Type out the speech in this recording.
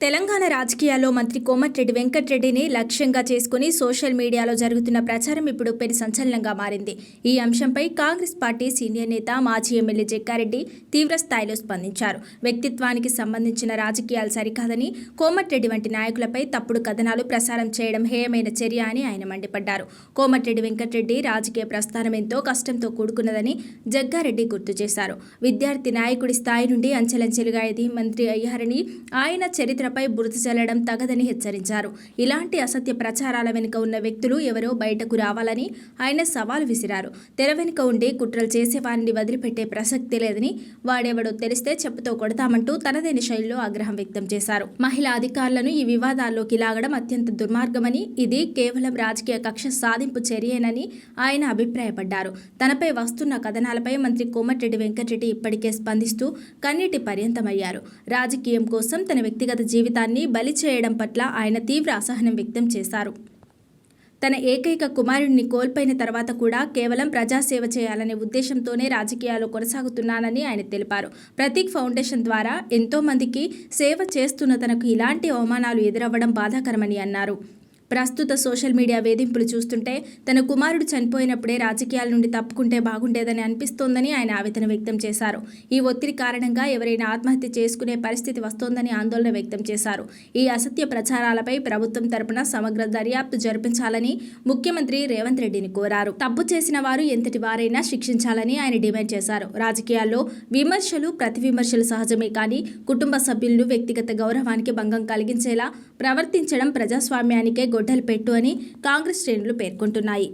తెలంగాణ రాజకీయాల్లో మంత్రి కోమటిరెడ్డి వెంకటరెడ్డిని లక్ష్యంగా చేసుకుని సోషల్ మీడియాలో జరుగుతున్న ప్రచారం ఇప్పుడు పెను సంచలనంగా మారింది. ఈ అంశంపై కాంగ్రెస్ పార్టీ సీనియర్ నేత మాజీ ఎమ్మెల్యే జగ్గారెడ్డి తీవ్ర స్థాయిలో స్పందించారు. వ్యక్తిత్వానికి సంబంధించిన రాజకీయాలు సరికాదని కోమటిరెడ్డి వంటి నాయకులపై తప్పుడు కథనాలు ప్రసారం చేయడం హేయమైన చర్య అని ఆయన మండిపడ్డారు. కోమటిరెడ్డి వెంకటరెడ్డి రాజకీయ ప్రస్థానం ఎంతో కష్టంతో కూడుకున్నదని జగ్గారెడ్డి గుర్తు చేశారు. విద్యార్థి నాయకుడి స్థాయి నుండి అంచెలంచెలుగా ఎదిగి మంత్రి అయ్యారని ఆయన చరిత్ర చరిత్రపై బురద చల్లడం తగదని హెచ్చరించారు. ఇలాంటి అసత్య ప్రచారాల వెనుక ఉన్న వ్యక్తులు ఎవరో బయటకు రావాలని ఆయన సవాల్ విసిరారు. తెర వెనుక ఉండి కుట్రలు చేసేవారిని వదిలిపెట్టే ప్రసక్తి లేదని వాడెవడో తెలిస్తే చెప్పుతో కొడతామంటూ తనదైన శైలిలో ఆగ్రహం వ్యక్తం చేశారు. మహిళా అధికారులను ఈ వివాదాల్లోకి లాగడం అత్యంత దుర్మార్గమని ఇది కేవలం రాజకీయ కక్ష సాధింపు చర్యేనని ఆయన అభిప్రాయపడ్డారు. తనపై వస్తున్న కథనాలపై మంత్రి కోమటిరెడ్డి వెంకటరెడ్డి ఇప్పటికే స్పందిస్తూ కన్నీటి పర్యంతమయ్యారు. రాజకీయం కోసం తన వ్యక్తిగత జీవితాన్ని బలి చేయడం పట్ల ఆయన తీవ్ర అసహనం వ్యక్తం చేశారు. తన ఏకైక కుమారుడిని కోల్పోయిన తర్వాత కూడా కేవలం ప్రజాసేవ చేయాలనే ఉద్దేశంతోనే రాజకీయాల్లో కొనసాగుతున్నానని ఆయన తెలిపారు. ప్రతీక్ ఫౌండేషన్ ద్వారా ఎంతోమందికి సేవ చేస్తున్న తనకు ఇలాంటి అవమానాలు ఎదురవ్వడం బాధాకరమని అన్నారు. ప్రస్తుత సోషల్ మీడియా వేధింపులు చూస్తుంటే తన కుమారుడు చనిపోయినప్పుడే రాజకీయాల నుండి తప్పుకుంటే బాగుండేదని అనిపిస్తోందని ఆయన ఆవేదన వ్యక్తం చేశారు. ఈ ఒత్తిడి కారణంగా ఎవరైనా ఆత్మహత్య చేసుకునే పరిస్థితి వస్తోందని ఆందోళన వ్యక్తం చేశారు. ఈ అసత్య ప్రచారాలపై ప్రభుత్వం తరపున సమగ్ర దర్యాప్తు జరిపించాలని ముఖ్యమంత్రి రేవంత్ రెడ్డిని కోరారు. తప్పు చేసిన వారు ఎంతటి వారైనా శిక్షించాలని ఆయన డిమాండ్ చేశారు. రాజకీయాల్లో విమర్శలు ప్రతి విమర్శలు సహజమే కానీ కుటుంబ సభ్యులను వ్యక్తిగత గౌరవానికి భంగం కలిగించేలా ప్రవర్తించడం ప్రజాస్వామ్యానికే గొడ్డలు పెట్టు అని కాంగ్రెస్ శ్రేణులు పేర్కొంటున్నాయి.